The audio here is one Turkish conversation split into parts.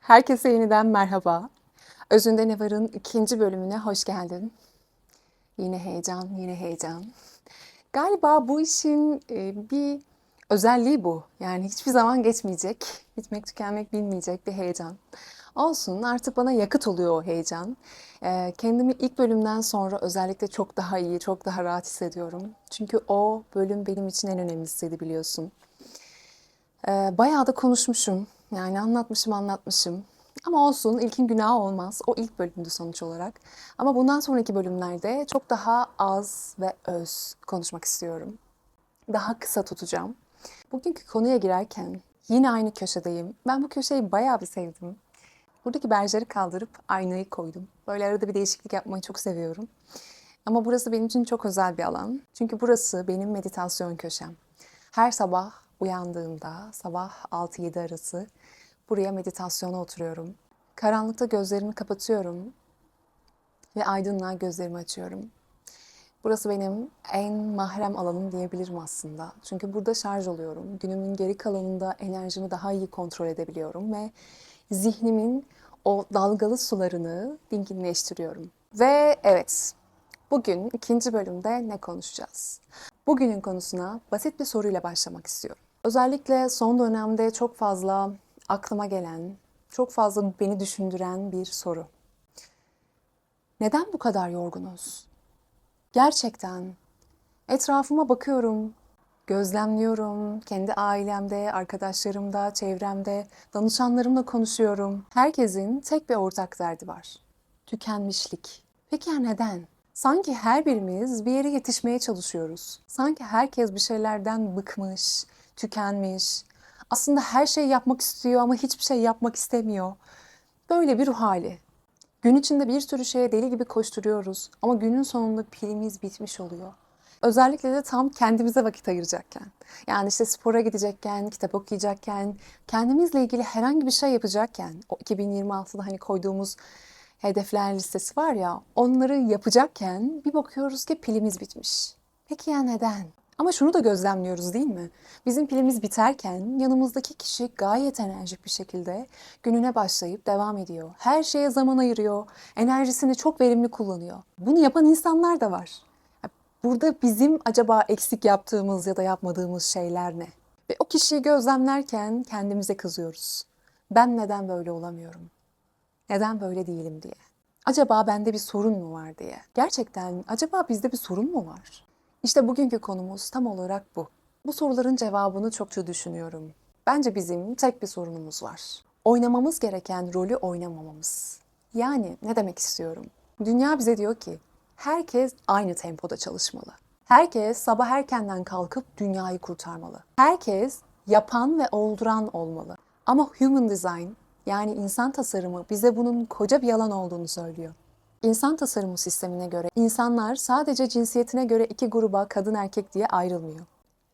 Herkese yeniden merhaba. Özünde Ne Var'ın ikinci bölümüne hoş geldin. Yine heyecan, yine heyecan. Galiba bu işin e, bir özelliği bu. Yani hiçbir zaman geçmeyecek, bitmek tükenmek bilmeyecek bir heyecan. Olsun artık bana yakıt oluyor o heyecan. E, kendimi ilk bölümden sonra özellikle çok daha iyi, çok daha rahat hissediyorum. Çünkü o bölüm benim için en önemlisiydi biliyorsun. Ee, bayağı da konuşmuşum. Yani anlatmışım anlatmışım. Ama olsun ilkin günahı olmaz. O ilk bölümdü sonuç olarak. Ama bundan sonraki bölümlerde çok daha az ve öz konuşmak istiyorum. Daha kısa tutacağım. Bugünkü konuya girerken yine aynı köşedeyim. Ben bu köşeyi bayağı bir sevdim. Buradaki berjeri kaldırıp aynayı koydum. Böyle arada bir değişiklik yapmayı çok seviyorum. Ama burası benim için çok özel bir alan. Çünkü burası benim meditasyon köşem. Her sabah uyandığımda sabah 6-7 arası buraya meditasyona oturuyorum. Karanlıkta gözlerimi kapatıyorum ve aydınlığa gözlerimi açıyorum. Burası benim en mahrem alanım diyebilirim aslında. Çünkü burada şarj oluyorum. Günümün geri kalanında enerjimi daha iyi kontrol edebiliyorum ve zihnimin o dalgalı sularını dinginleştiriyorum. Ve evet, bugün ikinci bölümde ne konuşacağız? Bugünün konusuna basit bir soruyla başlamak istiyorum. Özellikle son dönemde çok fazla aklıma gelen, çok fazla beni düşündüren bir soru. Neden bu kadar yorgunuz? Gerçekten etrafıma bakıyorum, gözlemliyorum, kendi ailemde, arkadaşlarımda, çevremde, danışanlarımla konuşuyorum. Herkesin tek bir ortak derdi var. Tükenmişlik. Peki ya neden? Sanki her birimiz bir yere yetişmeye çalışıyoruz. Sanki herkes bir şeylerden bıkmış, tükenmiş. Aslında her şeyi yapmak istiyor ama hiçbir şey yapmak istemiyor. Böyle bir ruh hali. Gün içinde bir sürü şeye deli gibi koşturuyoruz ama günün sonunda pilimiz bitmiş oluyor. Özellikle de tam kendimize vakit ayıracakken. Yani işte spora gidecekken, kitap okuyacakken, kendimizle ilgili herhangi bir şey yapacakken, o 2026'da hani koyduğumuz hedefler listesi var ya, onları yapacakken bir bakıyoruz ki pilimiz bitmiş. Peki ya neden? Ama şunu da gözlemliyoruz değil mi? Bizim pilimiz biterken yanımızdaki kişi gayet enerjik bir şekilde gününe başlayıp devam ediyor. Her şeye zaman ayırıyor, enerjisini çok verimli kullanıyor. Bunu yapan insanlar da var. Burada bizim acaba eksik yaptığımız ya da yapmadığımız şeyler ne? Ve o kişiyi gözlemlerken kendimize kızıyoruz. Ben neden böyle olamıyorum? Neden böyle değilim diye. Acaba bende bir sorun mu var diye. Gerçekten acaba bizde bir sorun mu var? İşte bugünkü konumuz tam olarak bu. Bu soruların cevabını çokça düşünüyorum. Bence bizim tek bir sorunumuz var. Oynamamız gereken rolü oynamamamız. Yani ne demek istiyorum? Dünya bize diyor ki herkes aynı tempoda çalışmalı. Herkes sabah erkenden kalkıp dünyayı kurtarmalı. Herkes yapan ve olduran olmalı. Ama human design yani insan tasarımı bize bunun koca bir yalan olduğunu söylüyor. İnsan tasarımı sistemine göre insanlar sadece cinsiyetine göre iki gruba kadın erkek diye ayrılmıyor.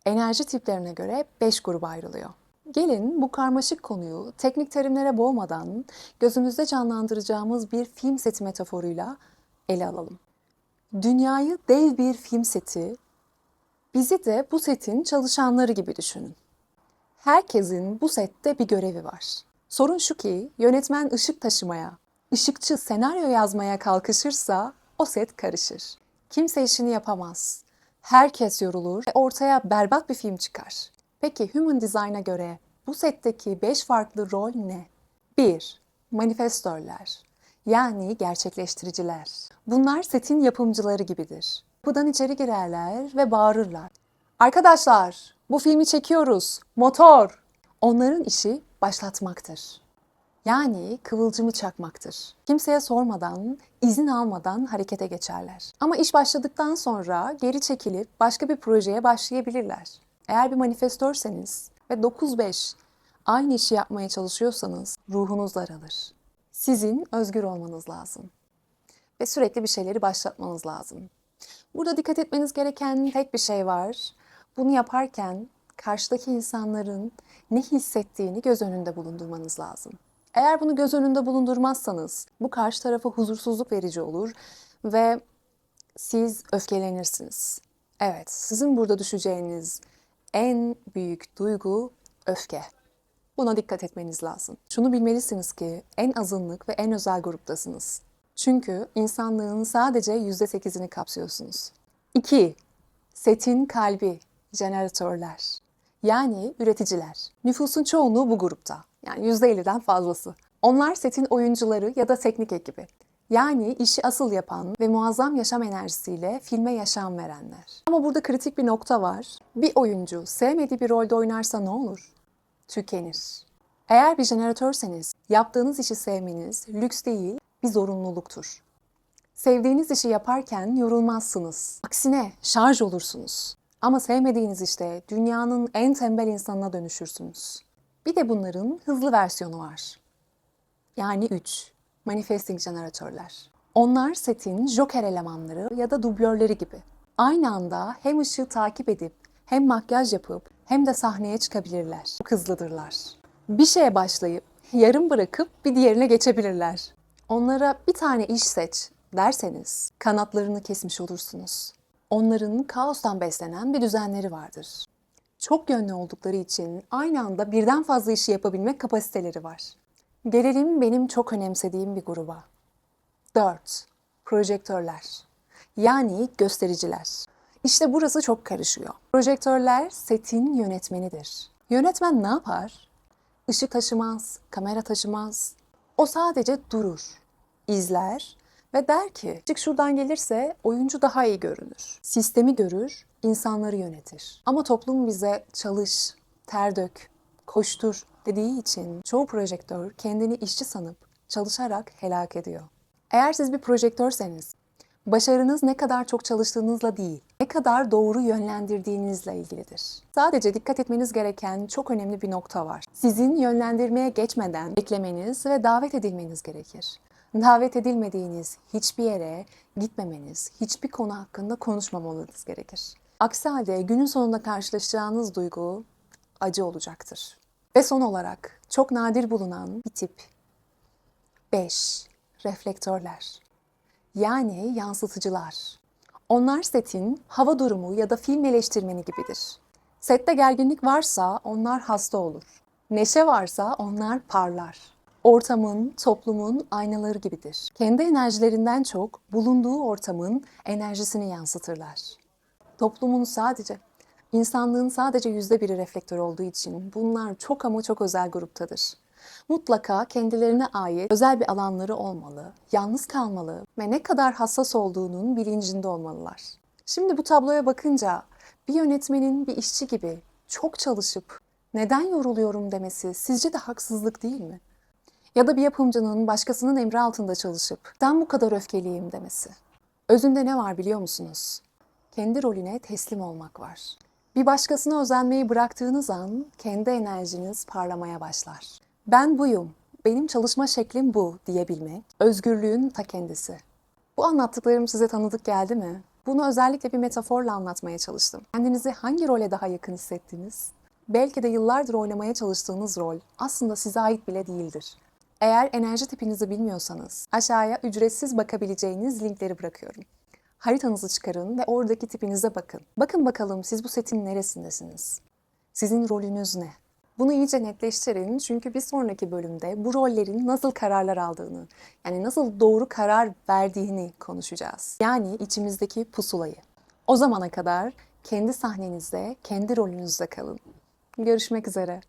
Enerji tiplerine göre beş gruba ayrılıyor. Gelin bu karmaşık konuyu teknik terimlere boğmadan gözümüzde canlandıracağımız bir film seti metaforuyla ele alalım. Dünyayı dev bir film seti, bizi de bu setin çalışanları gibi düşünün. Herkesin bu sette bir görevi var. Sorun şu ki yönetmen ışık taşımaya, ışıkçı senaryo yazmaya kalkışırsa o set karışır. Kimse işini yapamaz. Herkes yorulur ve ortaya berbat bir film çıkar. Peki Human Design'a göre bu setteki 5 farklı rol ne? 1. Manifestörler yani gerçekleştiriciler. Bunlar setin yapımcıları gibidir. Kapıdan içeri girerler ve bağırırlar. Arkadaşlar bu filmi çekiyoruz. Motor. Onların işi başlatmaktır. Yani kıvılcımı çakmaktır. Kimseye sormadan, izin almadan harekete geçerler. Ama iş başladıktan sonra geri çekilip başka bir projeye başlayabilirler. Eğer bir manifestörseniz ve 9-5 aynı işi yapmaya çalışıyorsanız ruhunuz daralır. Sizin özgür olmanız lazım. Ve sürekli bir şeyleri başlatmanız lazım. Burada dikkat etmeniz gereken tek bir şey var. Bunu yaparken karşıdaki insanların ne hissettiğini göz önünde bulundurmanız lazım. Eğer bunu göz önünde bulundurmazsanız bu karşı tarafa huzursuzluk verici olur ve siz öfkelenirsiniz. Evet, sizin burada düşeceğiniz en büyük duygu öfke. Buna dikkat etmeniz lazım. Şunu bilmelisiniz ki en azınlık ve en özel gruptasınız. Çünkü insanlığın sadece %8'ini kapsıyorsunuz. 2. Setin kalbi, jeneratörler. Yani üreticiler. Nüfusun çoğunluğu bu grupta. Yani %50'den fazlası. Onlar setin oyuncuları ya da teknik ekibi. Yani işi asıl yapan ve muazzam yaşam enerjisiyle filme yaşam verenler. Ama burada kritik bir nokta var. Bir oyuncu sevmediği bir rolde oynarsa ne olur? Tükenir. Eğer bir jeneratörseniz yaptığınız işi sevmeniz lüks değil, bir zorunluluktur. Sevdiğiniz işi yaparken yorulmazsınız. Aksine şarj olursunuz. Ama sevmediğiniz işte dünyanın en tembel insanına dönüşürsünüz. Bir de bunların hızlı versiyonu var. Yani 3. Manifesting jeneratörler. Onlar setin joker elemanları ya da dublörleri gibi. Aynı anda hem ışığı takip edip hem makyaj yapıp hem de sahneye çıkabilirler. Çok hızlıdırlar. Bir şeye başlayıp yarım bırakıp bir diğerine geçebilirler. Onlara bir tane iş seç derseniz kanatlarını kesmiş olursunuz. Onların kaostan beslenen bir düzenleri vardır. Çok yönlü oldukları için aynı anda birden fazla işi yapabilme kapasiteleri var. Gelelim benim çok önemsediğim bir gruba. 4. Projektörler. Yani göstericiler. İşte burası çok karışıyor. Projektörler setin yönetmenidir. Yönetmen ne yapar? Işık taşımaz, kamera taşımaz. O sadece durur, izler ve der ki ışık şuradan gelirse oyuncu daha iyi görünür. Sistemi görür, insanları yönetir. Ama toplum bize çalış, ter dök, koştur dediği için çoğu projektör kendini işçi sanıp çalışarak helak ediyor. Eğer siz bir projektörseniz, başarınız ne kadar çok çalıştığınızla değil, ne kadar doğru yönlendirdiğinizle ilgilidir. Sadece dikkat etmeniz gereken çok önemli bir nokta var. Sizin yönlendirmeye geçmeden beklemeniz ve davet edilmeniz gerekir. Davet edilmediğiniz hiçbir yere gitmemeniz, hiçbir konu hakkında konuşmamanız gerekir. Aksi halde günün sonunda karşılaşacağınız duygu acı olacaktır. Ve son olarak çok nadir bulunan bir tip. 5. Reflektörler. Yani yansıtıcılar. Onlar setin hava durumu ya da film eleştirmeni gibidir. Sette gerginlik varsa onlar hasta olur. Neşe varsa onlar parlar. Ortamın, toplumun aynaları gibidir. Kendi enerjilerinden çok bulunduğu ortamın enerjisini yansıtırlar. Toplumun sadece, insanlığın sadece yüzde biri reflektör olduğu için bunlar çok ama çok özel gruptadır. Mutlaka kendilerine ait özel bir alanları olmalı, yalnız kalmalı ve ne kadar hassas olduğunun bilincinde olmalılar. Şimdi bu tabloya bakınca bir yönetmenin bir işçi gibi çok çalışıp neden yoruluyorum demesi sizce de haksızlık değil mi? Ya da bir yapımcının başkasının emri altında çalışıp ben bu kadar öfkeliyim demesi. Özünde ne var biliyor musunuz? Kendi rolüne teslim olmak var. Bir başkasına özenmeyi bıraktığınız an kendi enerjiniz parlamaya başlar. Ben buyum, benim çalışma şeklim bu diyebilmek, özgürlüğün ta kendisi. Bu anlattıklarım size tanıdık geldi mi? Bunu özellikle bir metaforla anlatmaya çalıştım. Kendinizi hangi role daha yakın hissettiniz? Belki de yıllardır oynamaya çalıştığınız rol aslında size ait bile değildir. Eğer enerji tipinizi bilmiyorsanız aşağıya ücretsiz bakabileceğiniz linkleri bırakıyorum. Haritanızı çıkarın ve oradaki tipinize bakın. Bakın bakalım siz bu setin neresindesiniz? Sizin rolünüz ne? Bunu iyice netleştirin çünkü bir sonraki bölümde bu rollerin nasıl kararlar aldığını, yani nasıl doğru karar verdiğini konuşacağız. Yani içimizdeki pusulayı. O zamana kadar kendi sahnenizde, kendi rolünüzde kalın. Görüşmek üzere.